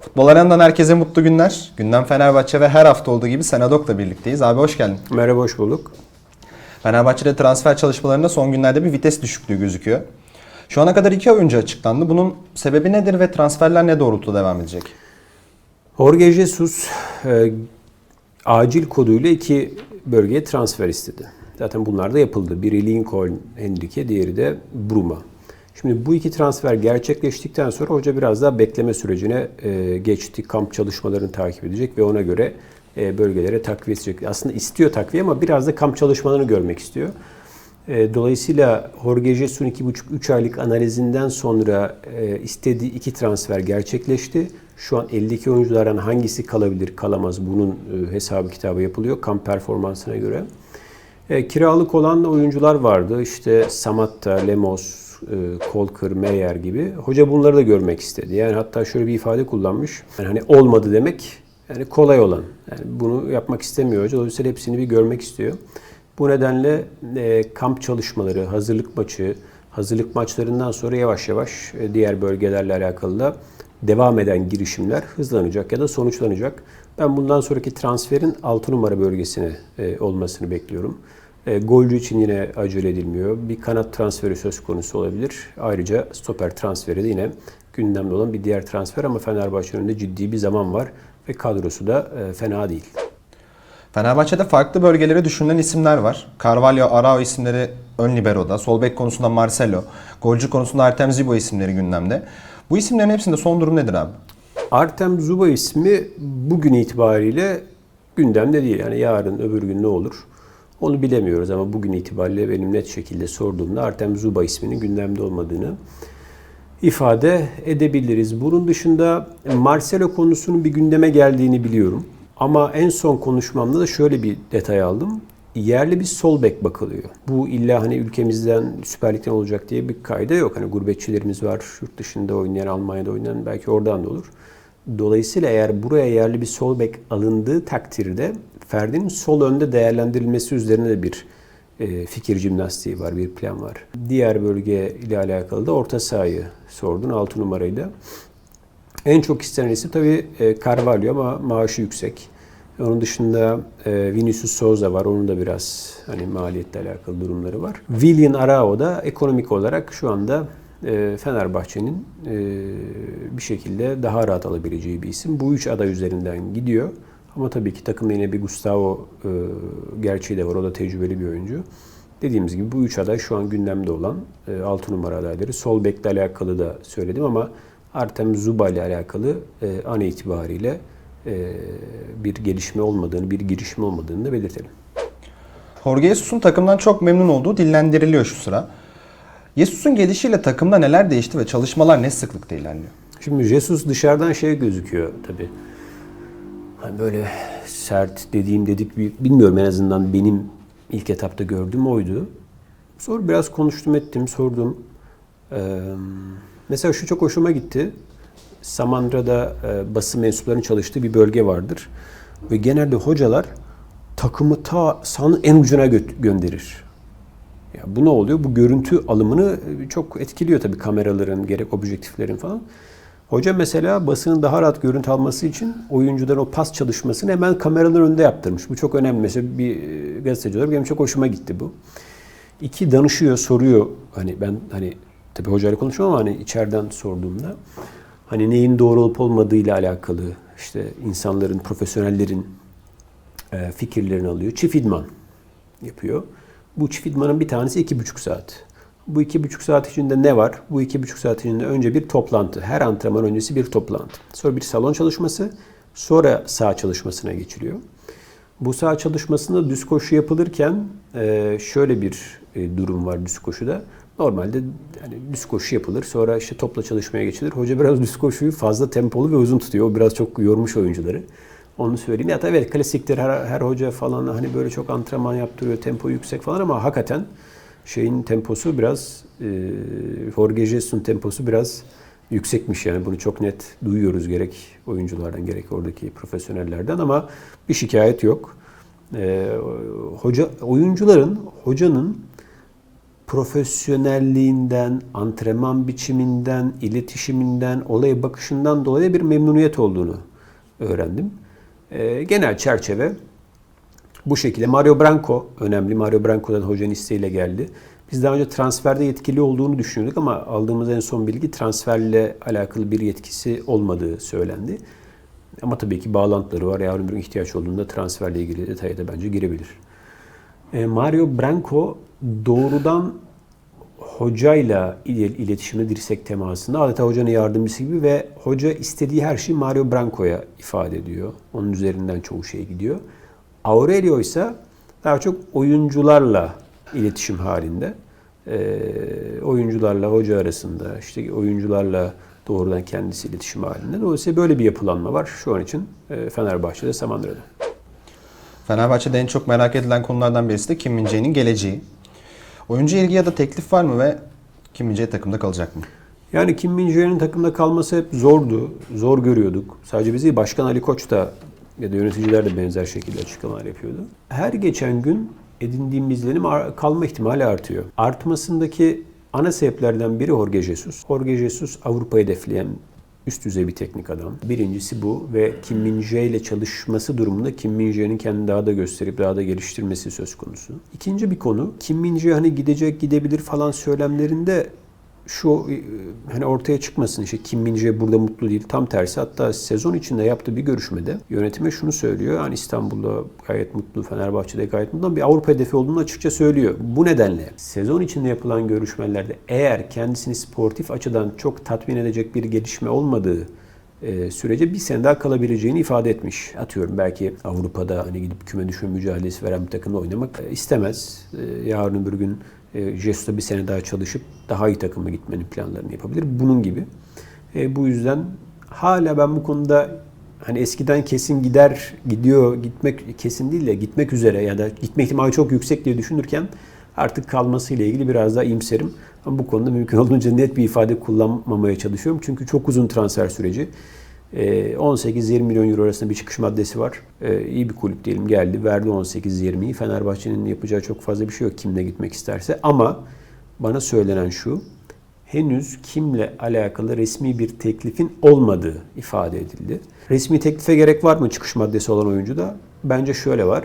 Futbol Arena'dan herkese mutlu günler. Gündem Fenerbahçe ve her hafta olduğu gibi Senadok'la birlikteyiz. Abi hoş geldin. Merhaba, hoş bulduk. Fenerbahçe'de transfer çalışmalarında son günlerde bir vites düşüklüğü gözüküyor. Şu ana kadar iki oyuncu açıklandı. Bunun sebebi nedir ve transferler ne doğrultuda devam edecek? Jorge Jesus e, acil koduyla iki bölgeye transfer istedi. Zaten bunlar da yapıldı. Biri Lincoln Henrique, diğeri de Bruma. Şimdi bu iki transfer gerçekleştikten sonra hoca biraz daha bekleme sürecine e, geçti. Kamp çalışmalarını takip edecek ve ona göre e, bölgelere takviye edecek. Aslında istiyor takviye ama biraz da kamp çalışmalarını görmek istiyor. E, Dolayısıyla Jorge Jesus'un 2,5-3 aylık analizinden sonra e, istediği iki transfer gerçekleşti. Şu an eldeki oyunculardan hangisi kalabilir, kalamaz bunun e, hesabı kitabı yapılıyor kamp performansına göre. E, kiralık olan oyuncular vardı. İşte Samatta, Lemos, e, Kolkır, Meyer gibi. Hoca bunları da görmek istedi. Yani hatta şöyle bir ifade kullanmış. Yani hani olmadı demek yani kolay olan. Yani bunu yapmak istemiyor hoca. Dolayısıyla hepsini bir görmek istiyor. Bu nedenle e, kamp çalışmaları, hazırlık maçı, hazırlık maçlarından sonra yavaş yavaş e, diğer bölgelerle alakalı da devam eden girişimler hızlanacak ya da sonuçlanacak. Ben bundan sonraki transferin 6 numara bölgesine e, olmasını bekliyorum. E, golcü için yine acele edilmiyor. Bir kanat transferi söz konusu olabilir. Ayrıca stoper transferi de yine gündemde olan bir diğer transfer ama Fenerbahçe'nin önünde ciddi bir zaman var ve kadrosu da e, fena değil. Fenerbahçe'de farklı bölgelere düşünülen isimler var. Carvalho, Arao isimleri ön libero'da. Sol bek konusunda Marcelo. Golcü konusunda Artem Zibo isimleri gündemde. Bu isimlerin hepsinde son durum nedir abi? Artem Zuba ismi bugün itibariyle gündemde değil. Yani yarın öbür gün ne olur onu bilemiyoruz ama bugün itibariyle benim net şekilde sorduğumda Artem Zuba isminin gündemde olmadığını ifade edebiliriz. Bunun dışında Marcelo konusunun bir gündeme geldiğini biliyorum. Ama en son konuşmamda da şöyle bir detay aldım. Yerli bir sol bek bakılıyor. Bu illa hani ülkemizden Süper Lig'den olacak diye bir kayda yok. Hani gurbetçilerimiz var, yurt dışında oynayan, Almanya'da oynayan belki oradan da olur. Dolayısıyla eğer buraya yerli bir sol bek alındığı takdirde Ferdi'nin sol önde değerlendirilmesi üzerine de bir e, fikir jimnastiği var, bir plan var. Diğer bölge ile alakalı da orta sahayı sordun 6 numarayla. En çok istenen isim tabii e, Carvalho ama maaşı yüksek. Onun dışında e, Vinicius Souza var. Onun da biraz hani maliyetle alakalı durumları var. Willian Arao da ekonomik olarak şu anda Fenerbahçe'nin bir şekilde daha rahat alabileceği bir isim. Bu üç aday üzerinden gidiyor. Ama tabii ki takımda yine bir Gustavo e, gerçeği de var. O da tecrübeli bir oyuncu. Dediğimiz gibi bu üç aday şu an gündemde olan e, 6 numara adayları. Sol bekle alakalı da söyledim ama Artem Zuba ile alakalı e, an itibariyle e, bir gelişme olmadığını, bir girişim olmadığını da belirtelim. Jorge Jesus'un takımdan çok memnun olduğu dillendiriliyor şu sıra. Jesus'un gelişiyle takımda neler değişti ve çalışmalar ne sıklıkta ilerliyor? Şimdi Jesus dışarıdan şey gözüküyor tabii. Hani böyle sert dediğim dedik bir bilmiyorum en azından benim ilk etapta gördüğüm oydu. Sonra biraz konuştum ettim, sordum. Ee, mesela şu çok hoşuma gitti. Samandıra'da e, basın mensuplarının çalıştığı bir bölge vardır. Ve genelde hocalar takımı ta sahanın en ucuna gö- gönderir. Ya bu ne oluyor? Bu görüntü alımını çok etkiliyor tabii kameraların, gerek objektiflerin falan. Hoca mesela basının daha rahat görüntü alması için oyuncuların o pas çalışmasını hemen kameraların önünde yaptırmış. Bu çok önemli. Mesela bir e, gazeteci olarak benim çok hoşuma gitti bu. İki danışıyor, soruyor. Hani ben hani tabii hocayla konuşmam ama hani içeriden sorduğumda hani neyin doğru olup olmadığıyla alakalı işte insanların, profesyonellerin e, fikirlerini alıyor. Çift idman yapıyor. Bu çift idmanın bir tanesi iki buçuk saat. Bu iki buçuk saat içinde ne var? Bu iki buçuk saat içinde önce bir toplantı. Her antrenman öncesi bir toplantı. Sonra bir salon çalışması. Sonra saha çalışmasına geçiliyor. Bu saha çalışmasında düz koşu yapılırken e, şöyle bir e, durum var düz koşuda. Normalde hani düz koşu yapılır. Sonra işte topla çalışmaya geçilir. Hoca biraz düz koşuyu fazla tempolu ve uzun tutuyor. O biraz çok yormuş oyuncuları. Onu söyleyeyim. Ya tabii evet klasiktir her, her hoca falan hani böyle çok antrenman yaptırıyor. Tempo yüksek falan ama hakikaten şeyin temposu biraz e, Jorge Jesus'un temposu biraz yüksekmiş yani bunu çok net duyuyoruz gerek oyunculardan gerek oradaki profesyonellerden ama bir şikayet yok. E, hoca oyuncuların hocanın profesyonelliğinden, antrenman biçiminden, iletişiminden, olaya bakışından dolayı bir memnuniyet olduğunu öğrendim. Ee, genel çerçeve bu şekilde. Mario Branco önemli. Mario Branco'dan hocanın isteğiyle geldi. Biz daha önce transferde yetkili olduğunu düşünüyorduk ama aldığımız en son bilgi transferle alakalı bir yetkisi olmadığı söylendi. Ama tabii ki bağlantıları var. Yarın bir ihtiyaç olduğunda transferle ilgili detaya da bence girebilir. E, Mario Branco doğrudan hocayla il- iletişimde dirsek temasında adeta hocanın yardımcısı gibi ve hoca istediği her şeyi Mario Branco'ya ifade ediyor. Onun üzerinden çoğu şey gidiyor. Aurelio ise daha çok oyuncularla iletişim halinde. E, oyuncularla hoca arasında, işte oyuncularla doğrudan kendisi iletişim halinde. Dolayısıyla böyle bir yapılanma var şu an için e, Fenerbahçe'de, Samandıra'da. Fenerbahçe'de en çok merak edilen konulardan birisi de Kim Min-jae'nin geleceği. Oyuncu ilgi ya da teklif var mı ve Kim Min-jae takımda kalacak mı? Yani Kim Min-jae'nin takımda kalması hep zordu. Zor görüyorduk. Sadece bizi Başkan Ali Koç da ya da yöneticiler de benzer şekilde açıklamalar yapıyordu. Her geçen gün edindiğim izlenim kalma ihtimali artıyor. Artmasındaki ana sebeplerden biri Jorge Jesus. Jorge Jesus Avrupa'yı hedefleyen üst düzey bir teknik adam. Birincisi bu ve Kim Min-jae ile çalışması durumunda Kim Min-jae'nin kendini daha da gösterip daha da geliştirmesi söz konusu. İkinci bir konu Kim Min-jae hani gidecek gidebilir falan söylemlerinde şu e, hani ortaya çıkmasın işte Kim Min-jae burada mutlu değil. Tam tersi hatta sezon içinde yaptığı bir görüşmede yönetime şunu söylüyor. Yani İstanbul'da gayet mutlu, Fenerbahçe'de gayet mutlu bir Avrupa hedefi olduğunu açıkça söylüyor. Bu nedenle sezon içinde yapılan görüşmelerde eğer kendisini sportif açıdan çok tatmin edecek bir gelişme olmadığı e, sürece bir sene daha kalabileceğini ifade etmiş. Atıyorum belki Avrupa'da hani gidip küme düşme mücadelesi veren bir takımla oynamak e, istemez. Yarın bir gün Jesus'ta bir sene daha çalışıp daha iyi takıma gitmenin planlarını yapabilir. Bunun gibi. E, bu yüzden hala ben bu konuda hani eskiden kesin gider, gidiyor, gitmek kesin değil de gitmek üzere ya da gitme ihtimali çok yüksek diye düşünürken artık kalmasıyla ilgili biraz daha iyimserim. Ama bu konuda mümkün olduğunca net bir ifade kullanmamaya çalışıyorum. Çünkü çok uzun transfer süreci. Ee, 18-20 milyon euro arasında bir çıkış maddesi var. Ee, iyi bir kulüp diyelim geldi, verdi 18-20'yi. Fenerbahçe'nin yapacağı çok fazla bir şey yok kimle gitmek isterse. Ama bana söylenen şu, henüz kimle alakalı resmi bir teklifin olmadığı ifade edildi. Resmi teklife gerek var mı çıkış maddesi olan oyuncuda? Bence şöyle var.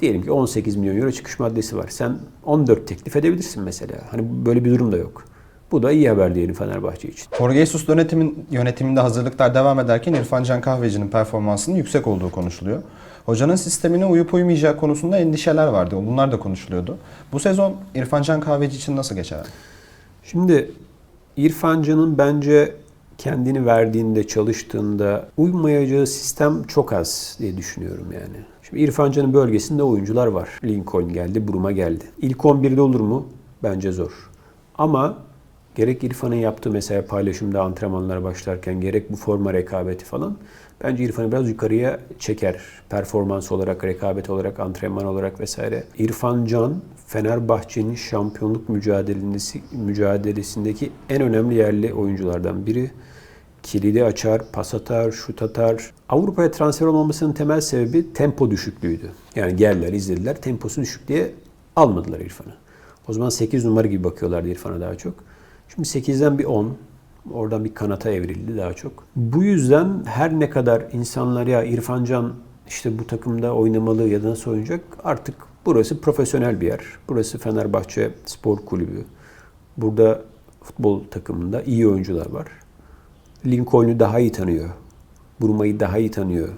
Diyelim ki 18 milyon euro çıkış maddesi var. Sen 14 teklif edebilirsin mesela. Hani böyle bir durum da yok. Bu da iyi haber diyelim Fenerbahçe için. Jorge Jesus yönetimin, yönetiminde hazırlıklar devam ederken İrfan Can Kahveci'nin performansının yüksek olduğu konuşuluyor. Hocanın sistemine uyup uymayacağı konusunda endişeler vardı. Bunlar da konuşuluyordu. Bu sezon İrfan Can Kahveci için nasıl geçer? Şimdi İrfan Can'ın bence kendini verdiğinde, çalıştığında uymayacağı sistem çok az diye düşünüyorum yani. Şimdi İrfan Can'ın bölgesinde oyuncular var. Lincoln geldi, Buruma geldi. İlk 11'de olur mu? Bence zor. Ama gerek İrfan'ın yaptığı mesela paylaşımda antrenmanlara başlarken gerek bu forma rekabeti falan bence İrfan'ı biraz yukarıya çeker. Performans olarak, rekabet olarak, antrenman olarak vesaire. İrfan Can Fenerbahçe'nin şampiyonluk mücadelesi, mücadelesindeki en önemli yerli oyunculardan biri. Kilidi açar, pas atar, şut atar. Avrupa'ya transfer olmamasının temel sebebi tempo düşüklüğüydü. Yani geldiler, izlediler, temposu düşük diye almadılar İrfan'ı. O zaman 8 numara gibi bakıyorlardı İrfan'a daha çok. Şimdi 8'den bir 10, oradan bir kanata evrildi daha çok. Bu yüzden her ne kadar insanlar ya İrfan Can işte bu takımda oynamalı ya da nasıl oynayacak artık burası profesyonel bir yer. Burası Fenerbahçe Spor Kulübü. Burada futbol takımında iyi oyuncular var. Lincoln'u daha iyi tanıyor. Buruma'yı daha iyi tanıyor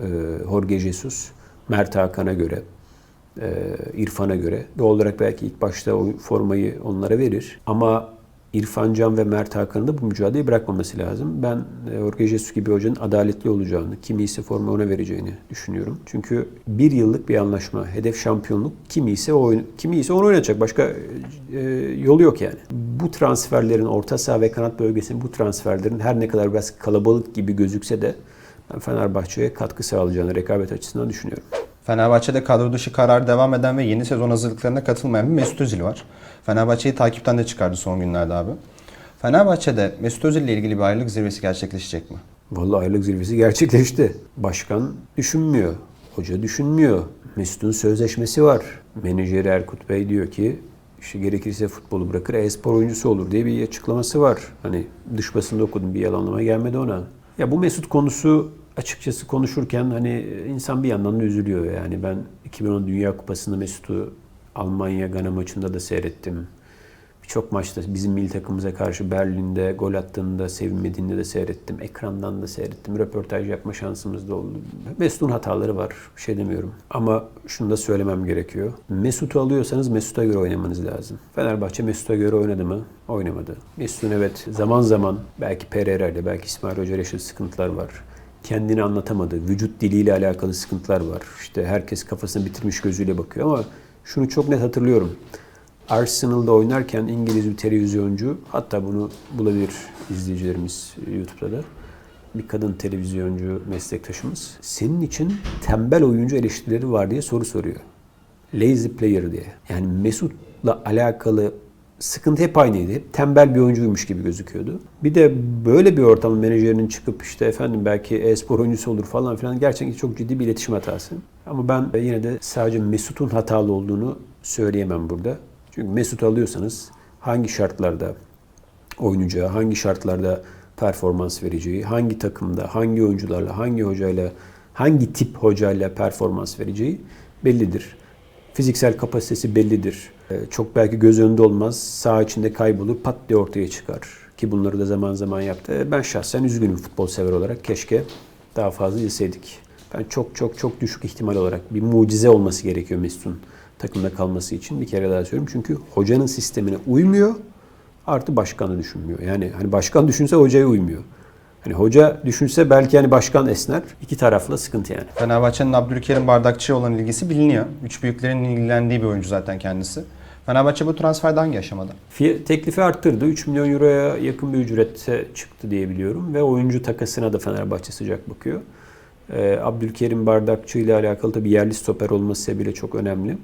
ee, Jorge Jesus. Mert Hakan'a göre, e, İrfan'a göre. Doğal olarak belki ilk başta formayı onlara verir. Ama İrfan Can ve Mert Hakan'ın da bu mücadeleyi bırakmaması lazım. Ben e, Jorge Jesus gibi hocanın adaletli olacağını, kimi ise forma ona vereceğini düşünüyorum. Çünkü bir yıllık bir anlaşma, hedef şampiyonluk, kimi ise oyun, kimi ise onu oynatacak. Başka e, yolu yok yani. Bu transferlerin orta saha ve kanat bölgesinin bu transferlerin her ne kadar biraz kalabalık gibi gözükse de ben Fenerbahçe'ye katkı sağlayacağını rekabet açısından düşünüyorum. Fenerbahçe'de kadro dışı karar devam eden ve yeni sezon hazırlıklarına katılmayan bir Mesut Özil var. Fenerbahçe'yi takipten de çıkardı son günlerde abi. Fenerbahçe'de Mesut Özil ile ilgili bir ayrılık zirvesi gerçekleşecek mi? Vallahi aylık zirvesi gerçekleşti. Başkan düşünmüyor. Hoca düşünmüyor. Mesut'un sözleşmesi var. Menajeri Erkut Bey diyor ki işte gerekirse futbolu bırakır, e-spor oyuncusu olur diye bir açıklaması var. Hani dış basında okudum bir yalanlama gelmedi ona. Ya bu Mesut konusu açıkçası konuşurken hani insan bir yandan da üzülüyor. Yani ben 2010 Dünya Kupası'nda Mesut'u Almanya Gana maçında da seyrettim. Birçok maçta bizim milli takımımıza karşı Berlin'de gol attığında sevinmediğinde de seyrettim. Ekrandan da seyrettim. Röportaj yapma şansımız da oldu. Mesut'un hataları var. Bir şey demiyorum. Ama şunu da söylemem gerekiyor. Mesut'u alıyorsanız Mesut'a göre oynamanız lazım. Fenerbahçe Mesut'a göre oynadı mı? Oynamadı. Mesut'un evet zaman zaman belki Pereira belki İsmail Hoca ile sıkıntılar var. Kendini anlatamadı. Vücut diliyle alakalı sıkıntılar var. İşte herkes kafasını bitirmiş gözüyle bakıyor ama şunu çok net hatırlıyorum. Arsenal'da oynarken İngiliz bir televizyoncu, hatta bunu bulabilir izleyicilerimiz YouTube'da da. Bir kadın televizyoncu meslektaşımız. Senin için tembel oyuncu eleştirileri var diye soru soruyor. Lazy player diye. Yani Mesut'la alakalı sıkıntı hep aynıydı. Hep tembel bir oyuncuymuş gibi gözüküyordu. Bir de böyle bir ortamın menajerinin çıkıp işte efendim belki e-spor oyuncusu olur falan filan gerçekten çok ciddi bir iletişim hatası. Ama ben yine de sadece Mesut'un hatalı olduğunu söyleyemem burada. Çünkü Mesut alıyorsanız hangi şartlarda oynayacağı, hangi şartlarda performans vereceği, hangi takımda, hangi oyuncularla, hangi hocayla, hangi tip hocayla performans vereceği bellidir. Fiziksel kapasitesi bellidir. Ee, Çok belki göz önünde olmaz. Sağ içinde kaybolur, pat diye ortaya çıkar. Ki bunları da zaman zaman yaptı. Ben şahsen üzgünüm futbol sever olarak. Keşke daha fazla izleseydik. Ben çok çok çok düşük ihtimal olarak bir mucize olması gerekiyor Mesut'un takımda kalması için. Bir kere daha söylüyorum. Çünkü hocanın sistemine uymuyor. Artı başkanı düşünmüyor. Yani hani başkan düşünse hocaya uymuyor. Hani hoca düşünse belki hani başkan esner. İki tarafla sıkıntı yani. Fenerbahçe'nin Abdülkerim Bardakçı'ya olan ilgisi biliniyor. Üç büyüklerin ilgilendiği bir oyuncu zaten kendisi. Fenerbahçe bu transferde hangi aşamada? Teklifi arttırdı. 3 milyon euroya yakın bir ücrete çıktı diye biliyorum. Ve oyuncu takasına da Fenerbahçe sıcak bakıyor. Ee, Abdülkerim Bardakçı ile alakalı tabii yerli stoper olması bile çok önemli.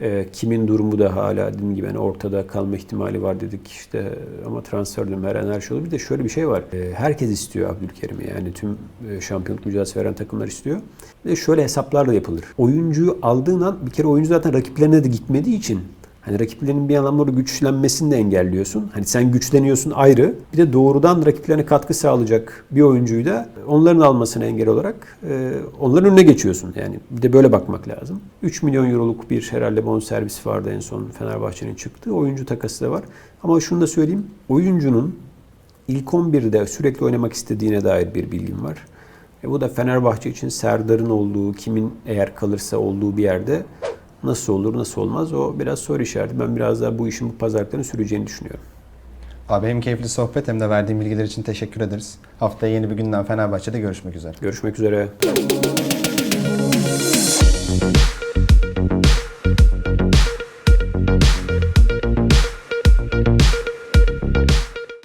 Ee, kimin durumu da hala dediğim gibi hani ortada kalma ihtimali var dedik işte ama transfer dönemi her şey olur. Bir de şöyle bir şey var. Ee, herkes istiyor Abdülkerim'i yani tüm e, şampiyonluk mücadelesi veren takımlar istiyor. De şöyle hesaplar da yapılır. Oyuncuyu aldığın an bir kere oyuncu zaten rakiplerine de gitmediği için Hani rakiplerinin bir anlamda güçlenmesini de engelliyorsun. Hani sen güçleniyorsun ayrı. Bir de doğrudan rakiplerine katkı sağlayacak bir oyuncuyu da onların almasını engel olarak e, onların önüne geçiyorsun. Yani bir de böyle bakmak lazım. 3 milyon euroluk bir herhalde bonservis vardı en son Fenerbahçe'nin çıktığı. Oyuncu takası da var. Ama şunu da söyleyeyim. Oyuncunun ilk 11'de sürekli oynamak istediğine dair bir bilgim var. E bu da Fenerbahçe için Serdar'ın olduğu, kimin eğer kalırsa olduğu bir yerde nasıl olur, nasıl olmaz o biraz soru işareti. Ben biraz daha bu işin bu pazarlıkların süreceğini düşünüyorum. Abi hem keyifli sohbet hem de verdiğin bilgiler için teşekkür ederiz. Haftaya yeni bir günden Fenerbahçe'de görüşmek üzere. Görüşmek üzere.